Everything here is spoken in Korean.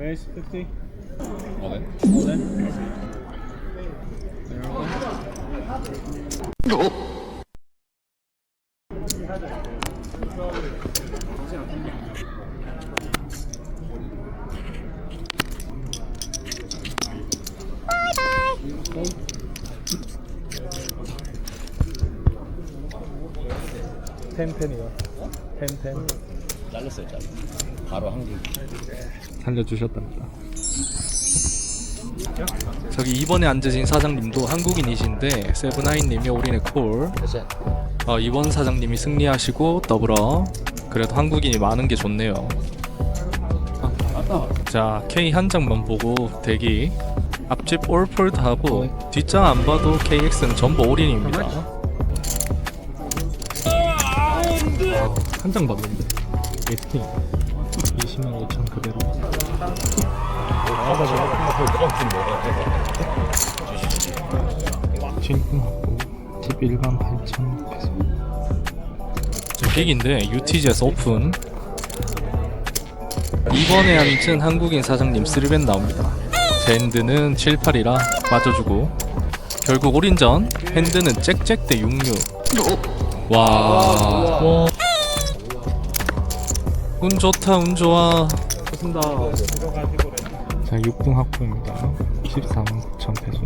Ace 50. All in. All in. 텐텐이요. 텐텐. 잘랐어요, 잘랐어. 바로 한국. 살려주셨답니다. 저기 이번에 앉으신 사장님도 한국인이신데 세븐아이님이 올인의 콜 어, 이번 사장님이 승리하시고 더불어 그래도 한국인이 많은 게 좋네요 자 K 한 장만 보고 대기 앞집 올폴드 하고 뒷장 안 봐도 KX는 전부 올인입니다 한 장 봤는데 웨스팅 20만 5천 그대로. 진공하고 11만 8천 페소 빅인데 UTG에서 오픈. 이번에 앉은 한국인 사장님 3벤 나옵니다. 제 핸드는 78이라 빠져주고. 결국 올인전 핸드는 짹짹 대 66. 와. 운 좋다 운 좋아. 좋습니다. 자 6등 학부입니다. 14만 9천 페소